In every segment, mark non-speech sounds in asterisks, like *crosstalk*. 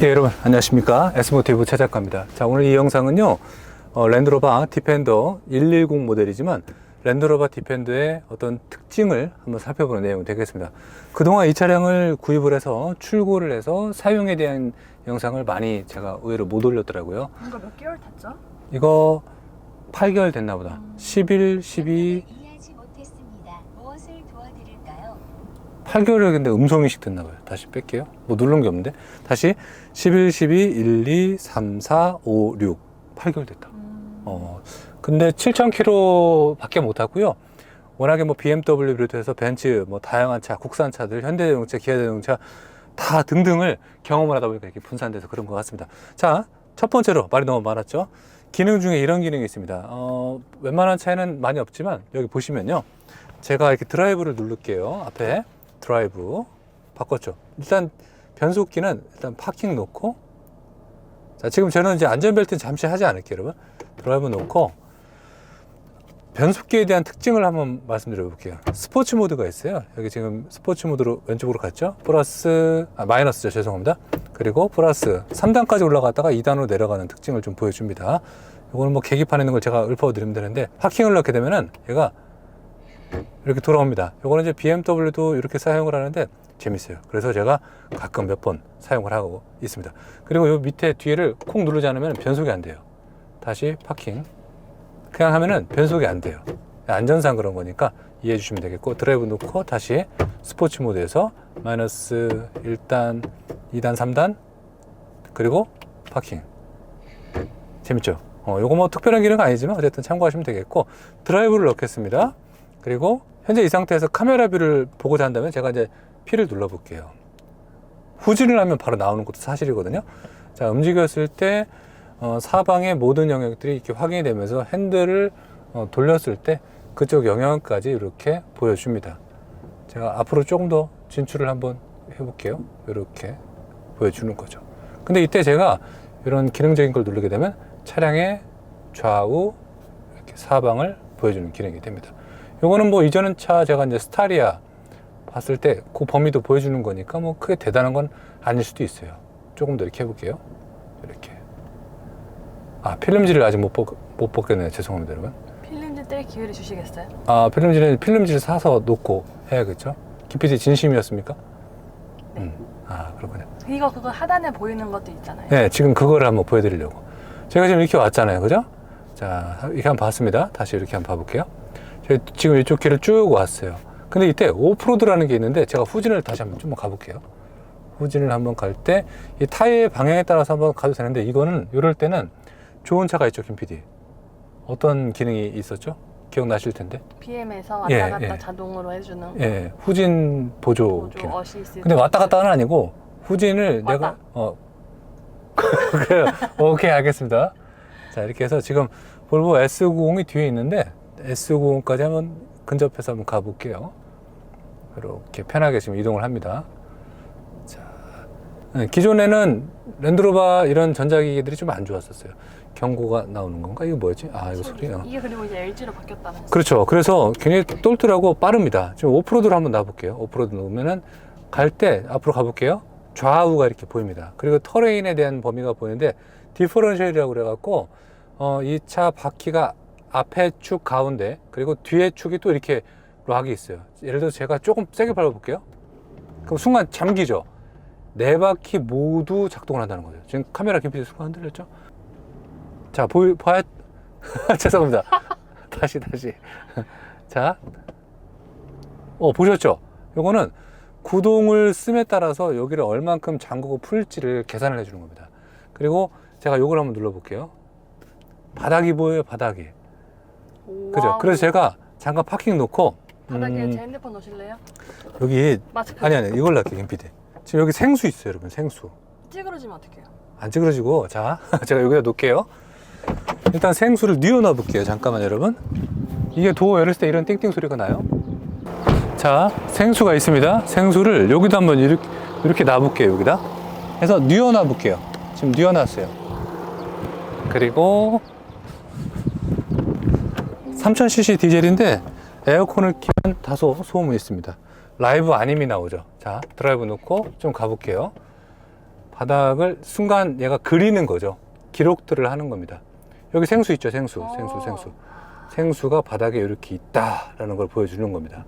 예, 여러분 안녕하십니까 S모티브 최 작가입니다. 자 오늘 이 영상은요 어, 랜드로버 디펜더 110 모델이지만 랜드로버 디펜더의 어떤 특징을 한번 살펴보는 내용이 되겠습니다. 그동안 이 차량을 구입을 해서 출고를 해서 사용에 대한 영상을 많이 제가 의외로 못 올렸더라고요. 이거 몇 개월 탔죠? 이거 8개월 됐나 보다. 11, 12, 이해하지 못했습니다. 무엇을 도와드릴까요? 8개월이었는데 음성인식 됐나 봐요. 다시 뺄게요. 뭐 누른 게 없는데. 다시 11, 12, 1, 2, 3, 4, 5, 6. 8개월 됐다. 음. 어, 근데 7,000km 밖에 못 탔고요. 워낙에 뭐 BMW 비롯해서 벤츠, 뭐 다양한 차, 국산 차들, 현대자동차, 기아자동차 다 등등을 경험을 하다 보니까 이렇게 분산돼서 그런 것 같습니다. 자, 첫 번째로 말이 너무 많았죠. 기능 중에 이런 기능이 있습니다. 어, 웬만한 차에는 많이 없지만 여기 보시면요. 제가 이렇게 드라이브를 누를게요. 앞에 드라이브 바꿨죠. 일단 변속기는 일단 파킹 놓고 자, 지금 저는 이제 안전벨트는 잠시 하지 않을게요, 여러분. 드라이브 놓고 변속기에 대한 특징을 한번 말씀드려 볼게요. 스포츠 모드가 있어요. 여기 지금 스포츠 모드로 왼쪽으로 갔죠. 플러스, 아, 마이너스죠. 죄송합니다. 그리고 플러스 3단까지 올라갔다가 2단으로 내려가는 특징을 좀 보여줍니다. 이거는 뭐 계기판에 있는 걸 제가 읊어 드리면 되는데 파킹을 넣게 되면은 얘가 이렇게 돌아옵니다. 이거는 이제 BMW도 이렇게 사용을 하는데 재밌어요. 그래서 제가 가끔 몇 번 사용을 하고 있습니다. 그리고 이 밑에 뒤에를 콕 누르지 않으면 변속이 안 돼요. 다시 파킹. 그냥 하면은 변속이 안 돼요. 안전상 그런 거니까 이해해 주시면 되겠고 드라이브 놓고 다시 스포츠 모드에서 마이너스 1단, 2단, 3단 그리고 파킹. 재밌죠? 어, 요거 뭐 특별한 기능은 아니지만 어쨌든 참고하시면 되겠고 드라이브를 넣겠습니다. 그리고 현재 이 상태에서 카메라 뷰를 보고자 한다면 제가 이제 P를 눌러 볼게요. 후진을 하면 바로 나오는 것도 사실이거든요. 자, 움직였을 때 어, 사방의 모든 영역들이 이렇게 확인이 되면서 핸들을 어, 돌렸을 때 그쪽 영역까지 이렇게 보여줍니다. 제가 앞으로 조금 더 진출을 한번 해볼게요. 이렇게 보여주는 거죠. 근데 이때 제가 이런 기능적인 걸 누르게 되면 차량의 좌우 이렇게 사방을 보여주는 기능이 됩니다. 요거는 뭐 이전은 차 제가 이제 스타리아 봤을 때 그 범위도 보여주는 거니까 뭐 크게 대단한 건 아닐 수도 있어요. 조금 더 이렇게 해볼게요. 이렇게. 아, 필름지를 아직 못, 벗, 못 벗겼네요. 죄송합니다, 여러분. 필름지 뗄 기회를 주시겠어요? 아, 필름지는 필름지를 사서 놓고 해야겠죠? 김PD 진심이었습니까? 네. 음. 아, 그렇군요. 이거 그거 하단에 보이는 것도 있잖아요. 네, 지금 그거를 한번 보여드리려고. 제가 지금 이렇게 왔잖아요. 그죠? 자, 이렇게 한번 봤습니다. 다시 이렇게 한번 봐볼게요. 지금 이쪽 길을 쭉 왔어요. 근데 이때 오프로드라는 게 있는데 제가 후진을 다시 한번 좀 가볼게요. 후진을 한번 갈 때 이 타이어의 방향에 따라서 한번 가도 되는데 이거는 이럴 때는 좋은 차가 있죠, 김 PD. 어떤 기능이 있었죠? 기억나실 텐데. BM에서 왔다 예, 갔다 예. 자동으로 해주는 예, 후진 보조, 보조 기능. 어시스트. 근데 왔다 갔다는 아니고 후진을 왔다. 내가 어 *laughs* 그래요. 오케이 알겠습니다. 자 이렇게 해서 지금 볼보 S90이 뒤에 있는데 S90까지 한번 근접해서 한번 가볼게요. 이렇게 편하게 지금 이동을 합니다. 자 네, 기존에는 랜드로버 이런 전자기기들이 좀 안 좋았었어요. 경고가 나오는 건가? 이거 뭐였지? 아 이거 소리요. 이게 그리고 이제 LG로 바뀌었다면서. 그렇죠. 그래서 굉장히 똘똘하고 빠릅니다. 지금 오프로드로 한번 놔볼게요. 오프로드 놓으면은 갈 때 앞으로 가볼게요. 좌우가 이렇게 보입니다. 그리고 터레인에 대한 범위가 보이는데 디퍼런셜이라고 그래갖고 어, 이 차 바퀴가 앞에 축 가운데 그리고 뒤에 축이 또 이렇게 락이 있어요. 예를 들어 서 제가 조금 세게 밟아 볼게요. 그럼 순간 잠기죠. 네 바퀴 모두 작동을 한다는 거죠. 지금 카메라 김PD 순간 흔들렸죠? 자, 보이, 봐야, *laughs* 죄송합니다. *laughs* 다시, 다시. *laughs* 자. 어, 보셨죠? 요거는 구동을 씀에 따라서 여기를 얼만큼 잠그고 풀지를 계산을 해주는 겁니다. 그리고 제가 요걸 한번 눌러 볼게요. 바닥이 보여요, 바닥이. 그죠? 그래서 제가 잠깐 파킹 놓고, 바닥에 음, 제 핸드폰 놓으실래요? 여기. 아니, 아니, 이걸로 할게요, 김PD. 지금 여기 생수 있어요, 여러분, 생수. 찌그러지면 어떡해요? 안 찌그러지고 자 *laughs* 제가 여기다 놓을게요 일단 생수를 뉘어놔 볼게요 잠깐만 여러분 이게 도어 열었을 때 이런 띵띵 소리가 나요 자 생수가 있습니다 생수를 여기다 한번 이렇게, 이렇게 놔볼게요 여기다 해서 뉘어놔 볼게요 지금 뉘어놨어요 그리고 3000cc 디젤인데 에어컨을 키면 다소 소음이 있습니다 라이브 아님이 나오죠 자 드라이브 놓고 좀 가볼게요 바닥을 순간 얘가 그리는 거죠. 기록들을 하는 겁니다. 여기 생수 있죠, 생수, 생수, 어. 생수. 생수가 바닥에 이렇게 있다라는 걸 보여주는 겁니다.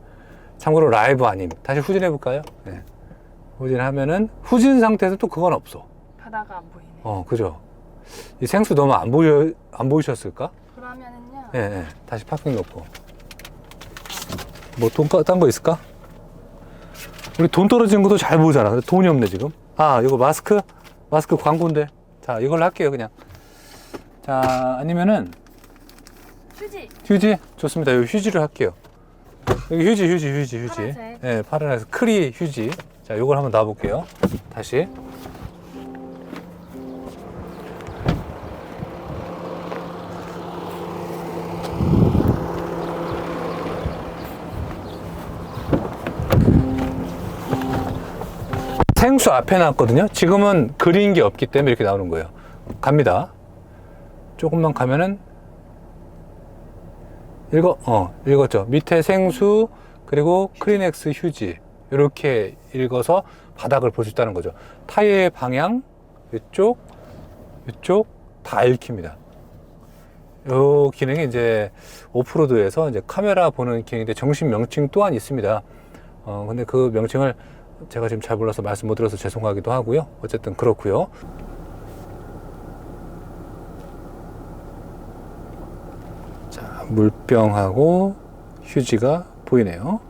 참고로 라이브 아님. 다시 후진해 볼까요? 네. 후진하면은 후진 상태에서 또 그건 없어. 바다가 안 보이네. 어, 그죠? 이 생수 너무 안 보여 안 보이셨을까? 그러면은요. 예, 예. 다시 파킹 놓고. 뭐돈딴거 있을까? 우리 돈 떨어지는 것도 잘 보잖아. 근데 돈이 없네 지금. 아, 이거 마스크? 마스크 광고인데. 자, 이걸로 할게요 그냥. 자, 아니면은 휴지. 휴지 좋습니다. 여기 휴지를 할게요. 여기 휴지, 휴지, 휴지, 휴지. 파란색. 예, 파란색 크리 휴지. 자, 요걸 한번 놔볼게요. 다시. 생수 앞에 놨거든요. 지금은 그린 게 없기 때문에 이렇게 나오는 거예요. 갑니다. 조금만 가면은 읽어, 어, 읽었죠. 밑에 생수, 그리고 크리넥스 휴지. 이렇게 읽어서 바닥을 볼 수 있다는 거죠. 타이어의 방향, 이쪽, 이쪽 다 읽힙니다. 요 기능이 이제 오프로드에서 이제 카메라 보는 기능인데 정식 명칭 또한 있습니다. 어, 근데 그 명칭을 제가 지금 잘 몰라서 말씀 못 드려서 죄송하기도 하고요. 어쨌든 그렇고요. 자, 물병하고 휴지가 보이네요.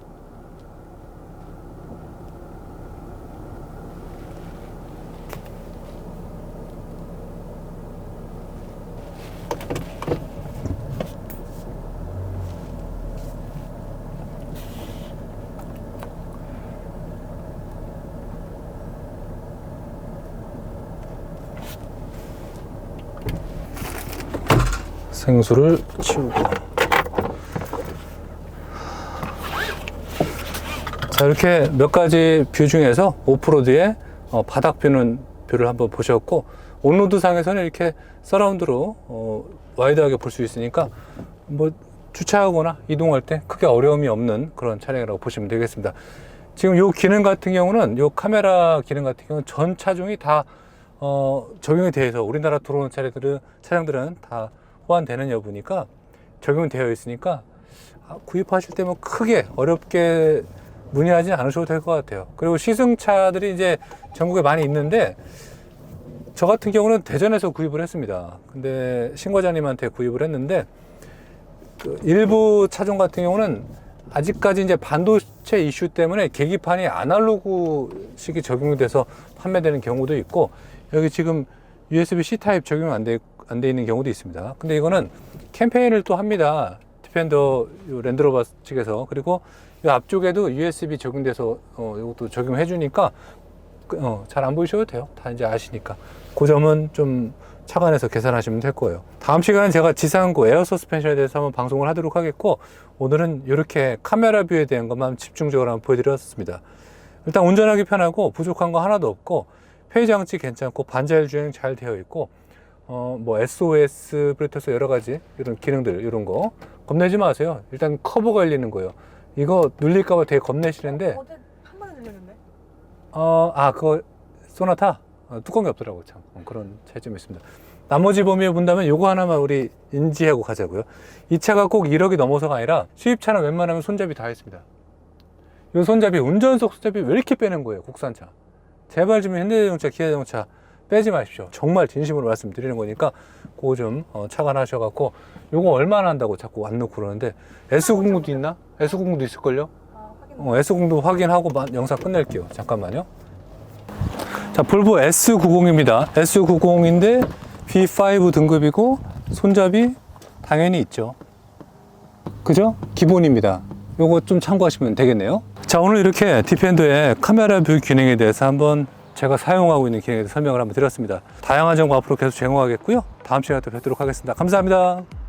생수를 치우고. 자, 이렇게 몇 가지 뷰 중에서 오프로드의 어, 바닥 뷰는 뷰를 한번 보셨고, 온로드 상에서는 이렇게 서라운드로 어, 와이드하게 볼 수 있으니까 뭐 주차하거나 이동할 때 크게 어려움이 없는 그런 차량이라고 보시면 되겠습니다. 지금 요 기능 같은 경우는 요 카메라 기능 같은 경우는 전 차종이 다 어, 적용이 돼서 우리나라 들어오는 차량들은 차량들은 다 호환되는 여부니까 적용이 되어 있으니까 아, 구입하실 때면 크게 어렵게 문의하지 않으셔도 될 것 같아요. 그리고 시승차들이 이제 전국에 많이 있는데 저 같은 경우는 대전에서 구입을 했습니다. 근데 신과장님한테 구입을 했는데 그 일부 차종 같은 경우는 아직까지 이제 반도체 이슈 때문에 계기판이 아날로그식이 적용이 돼서 판매되는 경우도 있고 여기 지금 USB-C 타입 적용 안 돼 안 돼 있는 경우도 있습니다. 근데 이거는 캠페인을 또 합니다. 디펜더 요 랜드로버 측에서 그리고 이 앞쪽에도 USB 적용돼서 어, 이것도 적용해 주니까 어, 잘 안 보이셔도 돼요. 다 이제 아시니까. 그 점은 좀 차관해서 계산하시면 될 거예요. 다음 시간은 제가 지상고 에어 서스펜션에 대해서 한번 방송을 하도록 하겠고 오늘은 이렇게 카메라 뷰에 대한 것만 집중적으로 한번 보여드렸습니다. 일단 운전하기 편하고 부족한 거 하나도 없고 회의 장치 괜찮고 반자율 주행 잘 되어 있고 어 뭐 SOS 블루투스 여러 가지 이런 기능들 이런 거 겁내지 마세요. 일단 커버가 열리는 거예요. 이거 눌릴까봐 되게 겁내시는데 어제 한 번에 들렸는데. 어, 아, 그거, 소나타? 어, 뚜껑이 없더라고, 참. 어, 그런 차이점이 있습니다. 나머지 범위에 본다면 요거 하나만 우리 인지하고 가자고요. 이 차가 꼭 1억이 넘어서가 아니라 수입차는 웬만하면 손잡이 다 있습니다. 이 손잡이, 운전석 손잡이 왜 이렇게 빼는 거예요, 국산차? 제발 좀 현대자동차, 기아자동차 빼지 마십시오. 정말 진심으로 말씀드리는 거니까 그거 좀 어, 착안하셔갖고 요거 얼마나 한다고 자꾸 안 넣고 그러는데 S90도 있나? S90도 있을걸요? 어, S90도 확인하고 마- 영상 끝낼게요. 잠깐만요. 자, 볼보 S90입니다. S90인데 B5 등급이고 손잡이 당연히 있죠. 그죠? 기본입니다. 요거 좀 참고하시면 되겠네요. 자, 오늘 이렇게 디펜더의 카메라 뷰 기능에 대해서 한번 제가 사용하고 있는 기능에 대해서 설명을 한번 드렸습니다. 다양한 정보 앞으로 계속 제공하겠고요. 다음 시간에 또 뵙도록 하겠습니다. 감사합니다.